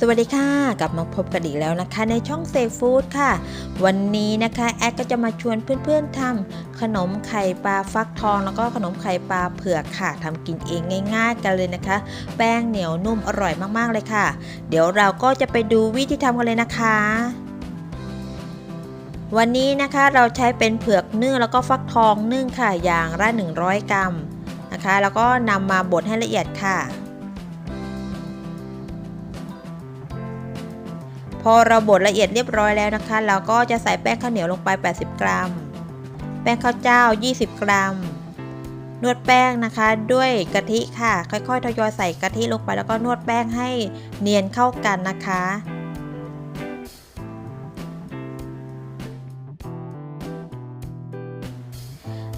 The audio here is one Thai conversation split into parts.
สวัสดีค่ะ กลับมาพบกันอีกแล้วนะคะ ในช่องเซฟฟู้ดค่ะ วันนี้นะคะ แอดก็จะมาชวนเพื่อนๆทำขนมไข่ปลาฟักทอง แล้วก็ขนมไข่ปลาเผือกค่ะทำกินเองง่าย ๆ กันเลยนะคะ แป้งเหนียวนุ่มอร่อยมากๆเลยค่ะ เดี๋ยวเราก็จะไปดูวิธีทำกันเลยนะคะวันนี้นะคะเราใช้เป็นเผือกนึ่งแล้วก็ฟักทองนึ่งค่ะอย่างละ100 กรัมนะคะ แล้วก็นำมาบดให้ละเอียดค่ะ อเราบดละเอียดเรียบร้อยแล้วนะคะ เราก็จะใส่แป้งข้าวเหนียวลงไป 80 กรัม แป้งข้าวเจ้า 20 กรัม นวดแป้งนะคะ ด้วยกะทิค่ะ ค่อยๆ ทยอยใส่กะทิลงไปแล้วก็นวดแป้งให้เนียนเข้ากันนะคะ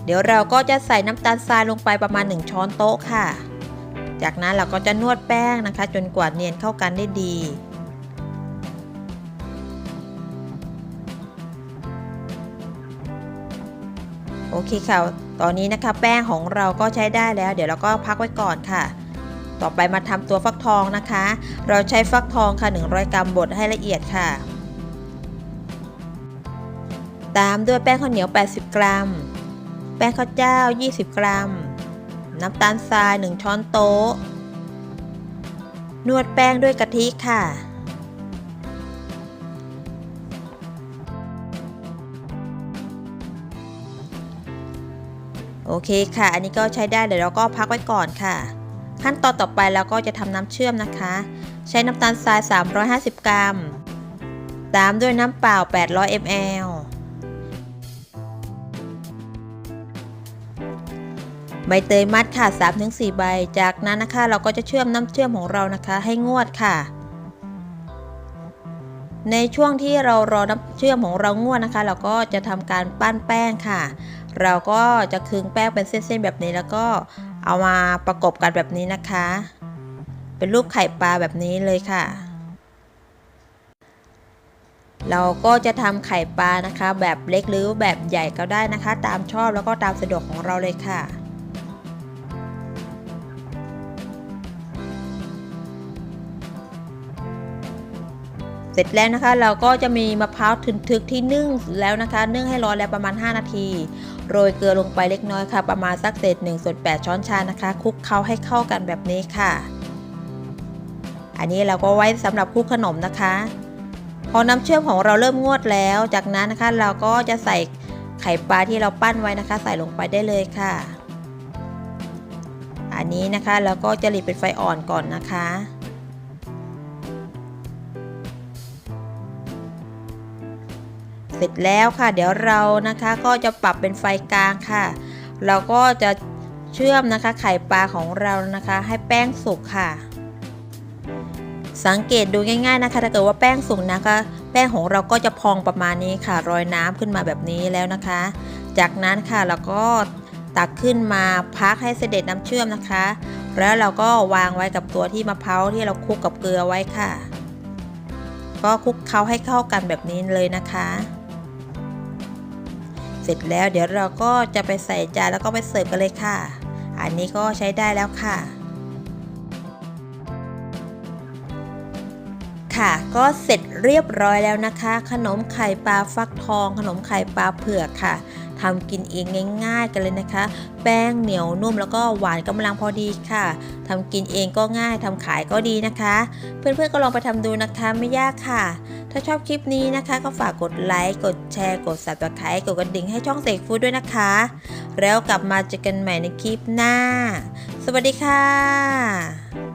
เดี๋ยวเราก็จะใส่น้ำตาลทรายลงไปประมาณ 1 ช้อนโต๊ะค่ะ จากนั้นเราก็จะนวดแป้งนะคะ จนกว่าเนียนเข้ากันได้ดี โอเคค่ะ ตอนนี้นะคะแป้งของเราก็ใช้ได้แล้ว เดี๋ยวเราก็พักไว้ก่อนค่ะ ต่อไปมาทำตัวฟักทองนะคะ เราใช้ฟักทองค่ะ 100 กรัมบดให้ละเอียดค่ะ ตามด้วยแป้งข้าวเหนียว 80 กรัม แป้งข้าวเจ้า 20 กรัม น้ำตาลทราย 1 ช้อนโต๊ะ นวดแป้งด้วยกะทิค่ะ โอเคค่ะ อันนี้ก็ใช้ได้เดี๋ยวเราก็พักไว้ก่อนค่ะ ขั้นตอนต่อไปเราก็จะทำน้ำเชื่อมนะคะ ใช้น้ำตาลทราย 350 กรัม ตามด้วยน้ำเปล่า 800 ml ใบเตยมัดค่ะ 3-4 ใบ จากนั้นนะคะ เราก็จะเชื่อมน้ำเชื่อมของเรานะคะ ให้งวดค่ะ ในช่วงที่เรารอน้ำเชื่อมของเรางวดนะคะ เราก็จะทำการปั้นแป้งค่ะ เราก็จะคึงแป้งเป็นเส้นๆแบบนี้แล้วก็เอามาประกบกันแบบนี้นะคะ เป็นรูปไข่ปลาแบบนี้เลยค่ะ เราก็จะทำไข่ปลานะคะ แบบเล็กหรือแบบใหญ่ก็ได้นะคะ ตามชอบแล้วก็ตามสะดวกของเราเลยค่ะ เสร็จแล้วนะคะเราก็จะมีมะพร้าวทึกๆที่นึ่งแล้วนะคะนึ่งให้ร้อนแล้วประมาณ 5 นาที โรยเกลือลงไปเล็กน้อยค่ะ ประมาณสักเศษ1ส่วน8ช้อนชานะคะ คลุกเคล้าให้เข้ากันแบบนี้ค่ะ อันนี้เราก็ไว้สำหรับคลุกขนมนะคะ พอน้ำเชื่อมของเราเริ่มงวดแล้ว จากนั้นนะคะเราก็จะใส่ไข่ปลาที่เราปั้นไว้นะคะ ใส่ลงไปได้เลยค่ะ อันนี้นะคะเราก็จะหลีเป็นไฟอ่อนก่อนนะคะ เสร็จแล้วค่ะ เดี๋ยวเรานะคะก็จะปรับเป็นไฟกลางค่ะ เราก็จะเชื่อมนะคะไข่ปลาของเรานะคะ ให้แป้งสุกค่ะ สังเกตดูง่าย ๆนะคะ ถ้าเกิดว่าแป้งสุกนะคะ แป้งของเราก็จะพองประมาณนี้ค่ะรอยน้ำขึ้นมาแบบนี้แล้วนะคะ จากนั้นค่ะเราก็ตักขึ้นมาพักให้เสด็จน้ำเชื่อมนะคะ แล้วเราก็วางไว้กับตัวที่มะพร้าวที่เราคลุกกับเกลือไว้ค่ะ ก็คลุกเคล้าให้เข้ากันแบบนี้เลยนะคะ เสร็จแล้วเดี๋ยวเราก็จะไปใส่จานแล้วก็ไปเสิร์ฟกันเลยค่ะ อันนี้ก็ใช้ได้แล้วค่ะ ค่ะก็เสร็จเรียบร้อยแล้วนะคะ ขนมไข่ปลาฟักทอง ขนมไข่ปลาเผือกค่ะทำกินเองง่าย ๆ กันเลยนะคะ แป้งเหนียวนุ่มแล้วก็หวานกำลังพอดีค่ะทำกินเองก็ง่ายทำขายก็ดีนะคะ เพื่อนๆก็ลองไปทำดูนะคะไม่ยากค่ะ ถ้าชอบคลิปนี้นะคะ ก็ฝากกดไลค์ กดแชร์ กด subscribe กดกระดิ่งให้ช่องเสกฟู้ดด้วยนะคะ แล้วกลับมาเจอกันใหม่ในคลิปหน้า สวัสดีค่ะ